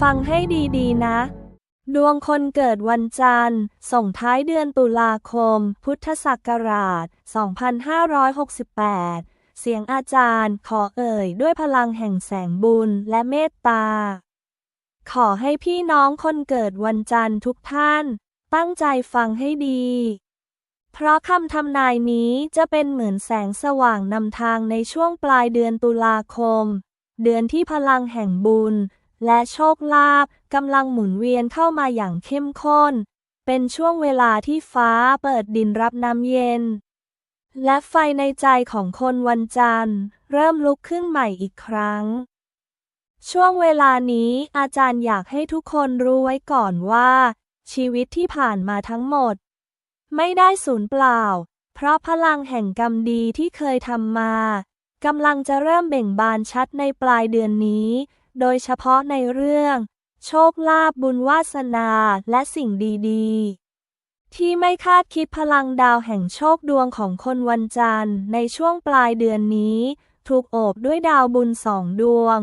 ฟังให้ดีๆ นะ ดวงคนเกิดวันจันทร์ ส่งท้ายเดือนตุลาคม พุทธศักราช 2568 เสียงอาจารย์ขอเอ่ยด้วยพลังแห่งแสงบุญและเมตตา ขอให้พี่น้องคนเกิดวันจันทร์ทุกท่าน ตั้งใจฟังให้ดีเพราะคำทำนายนี้จะเป็นเหมือนแสงสว่างนำทางในช่วงปลายเดือนตุลาคม เดือนที่พลังแห่งบุญ และโชคลาภกำลังหมุนเวียนเข้ามาอย่างเข้มข้น เป็นช่วงเวลาที่ฟ้าเปิดดินรับน้ำเย็น และไฟในใจของคนวันจันทร์ เริ่มลุกขึ้นใหม่อีกครั้ง ช่วงเวลานี้อาจารย์อยากให้ทุกคนรู้ไว้ก่อนว่า ชีวิตที่ผ่านมาทั้งหมด ไม่ได้สูญเปล่า เพราะพลังแห่งกรรมดีที่เคยทำมากำลังจะเริ่มเบ่งบานชัดในปลายเดือนนี้ โดยเฉพาะในเรื่อง โชคลาภบุญวาสนาและสิ่งดีๆ ที่ไม่คาดคิดพลังดาวแห่งโชคดวงของคนวันจันทร์ในช่วงปลายเดือนนี้ ถูกโอบด้วยดาวบุญสองดวง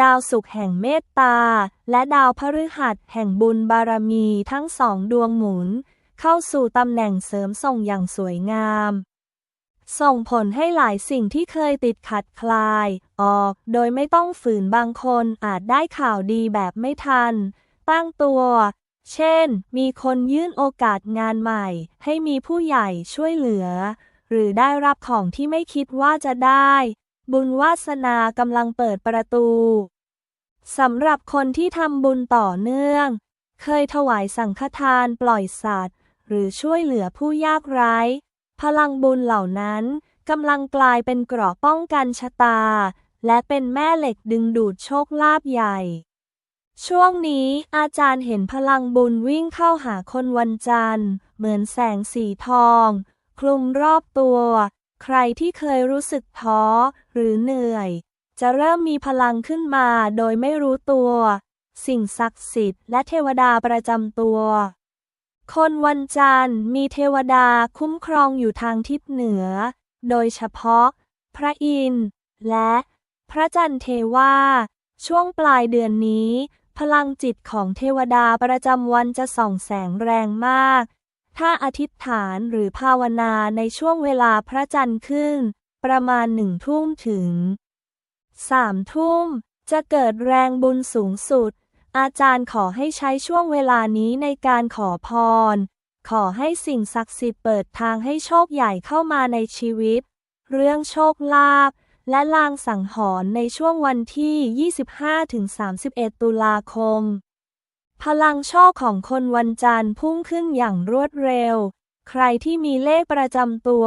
ดาวศุกร์แห่งเมตตา และดาวพฤหัสแห่งบุญบารมีทั้งสองดวงหมุน เข้าสู่ตำแหน่งเสริมส่งอย่างสวยงาม ส่งผลให้หลายสิ่งที่เคยติดขัดคลาย ออก โดยไม่ต้องฝืนบางคนอาจได้ข่าวดีแบบไม่ทัน ตั้งตัว เช่น มีคนยื่นโอกาสงานใหม่ ให้มีผู้ใหญ่ช่วยเหลือ หรือได้รับของที่ไม่คิดว่าจะได้ บุญวาสนากำลังเปิดประตูสำหรับคนที่ทำบุญต่อเนื่อง เคยถวายสังฆทานปล่อยสัตว์ หรือช่วยเหลือผู้ยากไร้ พลังบุญเหล่านั้นกำลังกลายเป็นเกราะป้องกันชะตา และเป็นแม่เหล็กดึงดูดโชคลาภใหญ่ ช่วงนี้อาจารย์เห็นพลังบุญวิ่งเข้าหาคนวันจันทร์ เหมือนแสงสีทอง คลุมรอบตัว ใครที่เคยรู้สึกท้อหรือเหนื่อย จะเริ่มมีพลังขึ้นมาโดยไม่รู้ตัว สิ่งศักดิ์สิทธิ์และเทวดาประจำตัว คนวันจันทร์มีเทวดาคุ้มครองอยู่ทางทิศเหนือ โดยเฉพาะ พระอินทร์และพระจันทร์เทวาช่วงปลายเดือนนี้ พลังจิตของเทวดาประจำวันจะส่องแสงแรงมาก ถ้าอธิษฐานหรือภาวนาในช่วงเวลาพระจันทร์ขึ้น ประมาณหนึ่งทุ่มถึงสามทุ่ม จะเกิดแรงบุญสูงสุด อาจารย์ขอให้ใช้ช่วงเวลานี้ในการขอพร ขอให้สิ่งศักดิ์สิทธิ์เปิดทางให้โชคใหญ่เข้ามาในชีวิต เรื่องโชคลาภและลางสังหรณ์ในช่วงวันที่ 25-31 ตุลาคม พลังโชคของคนวันจันทร์พุ่งขึ้นอย่างรวดเร็ว ใครที่มีเลขประจำตัว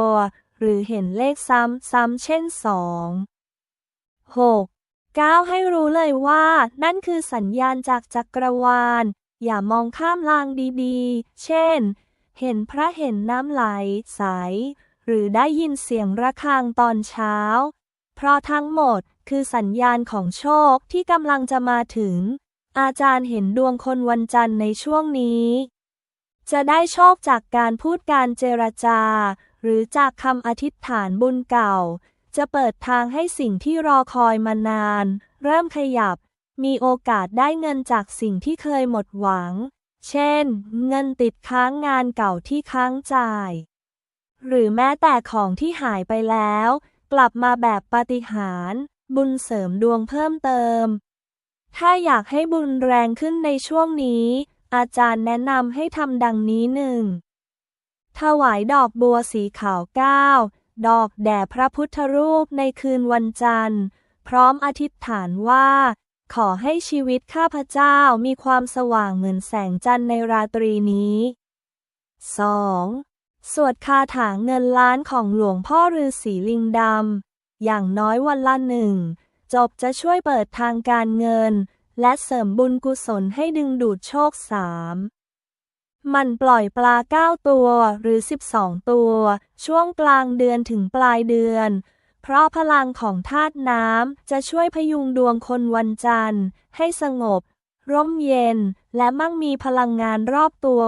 หรือเห็นเลขซ้ำๆเช่น 2 6 9 ให้รู้เลยว่า นั่นคือสัญญาณจากจักรวาล อย่ามองข้ามลางดีๆ เช่น เห็นพระเห็นน้ำไหลใส หรือได้ยินเสียงระฆังตอนเช้า เพราะทั้งหมดคือสัญญาณของโชคที่กำลังจะมาถึง อาจารย์เห็นดวงคนวันจันทร์ในช่วงนี้ จะได้โชคจากการพูดการเจรจา หรือจากคำอธิษฐานบุญเก่า จะเปิดทางให้สิ่งที่รอคอยมานาน เริ่มขยับ มีโอกาสได้เงินจากสิ่งที่เคยหมดหวัง เช่น เงินติดค้างงานเก่าที่ค้างจ่าย หรือแม้แต่ของที่หายไปแล้ว กลับมาแบบปาฏิหาริย์บุญเสริมดวงเพิ่มเติม ถ้าอยากให้บุญแรงขึ้นในช่วงนี้ อาจารย์แนะนำให้ทำดังนี้หนึ่งถวายดอกบัวสีขาวเก้า ดอกแด่พระพุทธรูปในคืนวันจันทร์ พร้อมอธิษฐานว่า ขอให้ชีวิตข้าพเจ้ามีความสว่างเหมือนแสงจันทร์ในราตรีนี้ 2. สวดคาถาเงินล้านของหลวงพ่อฤาษีลิงดำ อย่างน้อยวันละหนึ่ง จบจะช่วยเปิดทางการเงิน และเสริมบุญกุศลให้ดึงดูดโชคสาม มันปล่อยปลา 9 ตัวหรือ 12 ตัว ช่วงกลางเดือนถึงปลายเดือน เพราะพลังของธาตุน้ำจะช่วยพยุงดวงคนวันจันทร์ ให้สงบ ร่มเย็น และมั่งมีพลังงานรอบตัว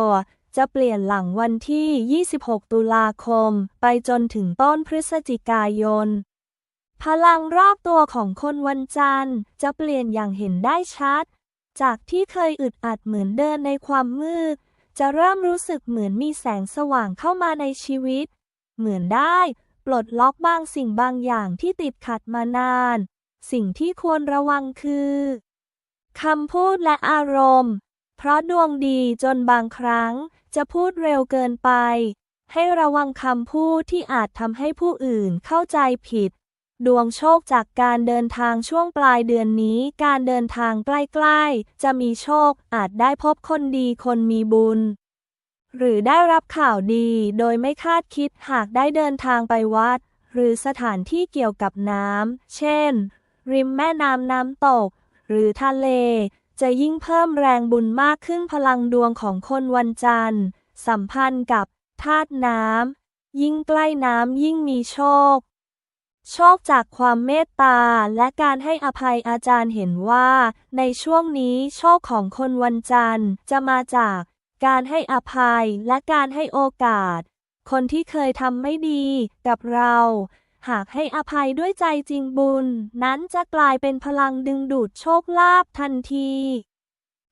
จะเปลี่ยนหลังวันที่ 26 ตุลาคม ไปจนถึงต้นพฤศจิกายน พลังรอบตัวของคนวันจันทร์จะเปลี่ยนอย่างเห็นได้ชัด จากที่เคยอึดอัดเหมือนเดินในความมืด จะเริ่มรู้สึกเหมือนมีแสงสว่างเข้ามาในชีวิต เหมือนได้ปลดล็อกบางสิ่งบางอย่างที่ติดขัดมานาน สิ่งที่ควรระวังคือคำพูดและอารมณ์ เพราะดวงดีจนบางครั้งจะพูดเร็วเกินไป ให้ระวังคำพูดที่อาจทำให้ผู้อื่นเข้าใจผิด ดวงโชคจากการเดินทางช่วงปลายเดือนนี้ การเดินทางใกล้ๆ จะมีโชค อาจได้พบคนดีคนมีบุญ หรือได้รับข่าวดีโดยไม่คาดคิดหากได้เดินทางไปวัด หรือสถานที่เกี่ยวกับน้ำ เช่น ริมแม่น้ำน้ำตก หรือทะเล จะยิ่งเพิ่มแรงบุญมากขึ้นพลังดวงของคนวันจันทร์ สัมพันธ์กับธาตุน้ำ ยิ่งใกล้น้ำยิ่งมีโชค โชคจากความเมตตาและการให้อภัยอาจารย์เห็นว่า ในช่วงนี้โชคของคนวันจันทร์จะมาจากการให้อภัยและการให้โอกาส คนที่เคยทำไม่ดีกับเรา หากให้อภัยด้วยใจจริงบุญ นั้นจะกลายเป็นพลังดึงดูดโชคลาภทันที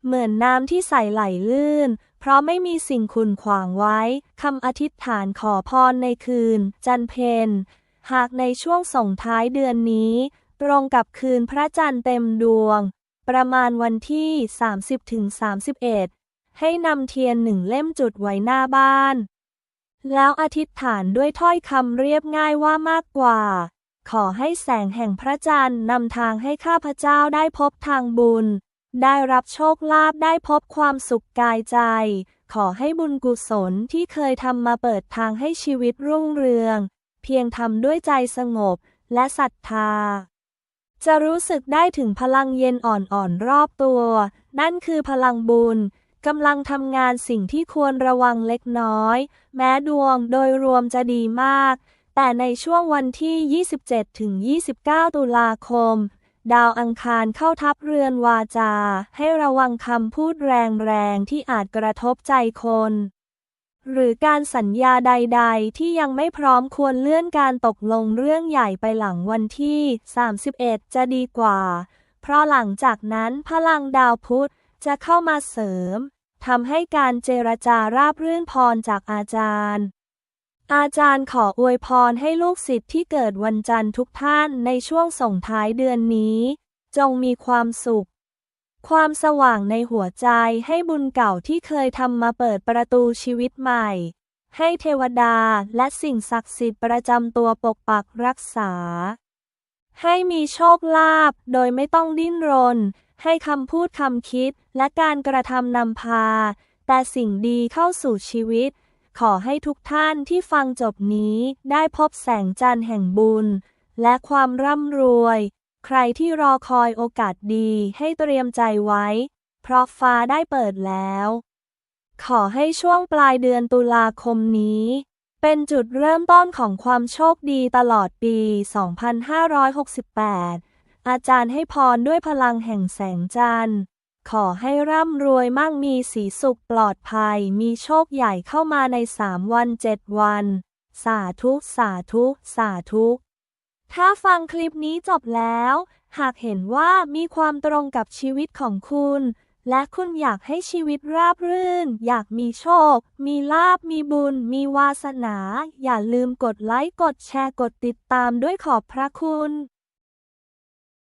เหมือนน้ำที่ใสไหลลื่น เพราะไม่มีสิ่งขุ่นขวางไว้คำอธิษฐานขอพรในคืน จันเพน หากในช่วงส่งท้ายเดือนนี้ ตรงกับคืนพระจันทร์เต็มดวง ประมาณวันที่ 30-31 ให้นำเทียนหนึ่งเล่มจุดไว้หน้าบ้าน แล้วอธิษฐานด้วยถ้อยคำเรียบง่ายว่ามากกว่า ขอให้แสงแห่งพระจันทร์นำทางให้ข้าพเจ้าได้พบทางบุญ ได้รับโชคลาภได้พบความสุขกายใจ ขอให้บุญกุศลที่เคยทำมาเปิดทางให้ชีวิตรุ่งเรือง เพียงทำด้วยใจสงบและศรัทธา จะรู้สึกได้ถึงพลังเย็นอ่อนๆรอบตัว นั่นคือพลังบุญกำลังทำงานสิ่งที่ควรระวังเล็กน้อย แม้ดวงโดยรวมจะดีมาก แต่ในช่วงวันที่ 27 ถึง 29 ตุลาคม ดาวอังคารเข้าทับเรือนวาจา ให้ระวังคำพูดแรงๆ ที่อาจกระทบใจคน หรือการสัญญาใด ๆ ที่ยังไม่พร้อมควรเลื่อนการตกลงเรื่องใหญ่ไปหลังวันที่ 31 จะดีกว่า เพราะหลังจากนั้นพลังดาวพุธจะเข้ามาเสริมทำให้การเจรจาราบรื่นพรจากอาจารย์ อาจารย์ขออวยพรให้ลูกศิษย์ที่เกิดวันจันทร์ทุกท่านในช่วงส่งท้ายเดือนนี้ จงมีความสุข ความสว่างในหัวใจให้บุญเก่าที่เคยทำมาเปิดประตูชีวิตใหม่ ให้เทวดาและสิ่งศักดิ์สิทธิ์ประจำตัวปกปักรักษา ให้มีโชคลาภโดยไม่ต้องดิ้นรน ให้คำพูดคำคิดและการกระทำนำพา แต่สิ่งดีเข้าสู่ชีวิต ขอให้ทุกท่านที่ฟังจบนี้ได้พบแสงจันทร์แห่งบุญ และความร่ำรวย ใครที่รอคอยโอกาสดีให้เตรียมใจไว้ เพราะฟ้าได้เปิดแล้ว ขอให้ช่วงปลายเดือนตุลาคมนี้ เป็นจุดเริ่มต้นของความโชคดีตลอดปี 2568 อาจารย์ให้พรด้วยพลังแห่งแสงจันทร์ ขอให้ร่ำรวยมั่งมีสีสุขปลอดภัย มีโชคใหญ่เข้ามาในสามวันเจ็ดวัน สาธุ สาธุ สาธุ ถ้าฟังคลิปนี้จบแล้ว หากเห็นว่ามีความตรงกับชีวิตของคุณ และคุณอยากให้ชีวิตราบรื่น อยากมีโชค มีลาบ มีบุญ มีวาสนา อย่าลืมกดไลค์ กดแชร์ กดติดตามด้วยขอบพระคุณ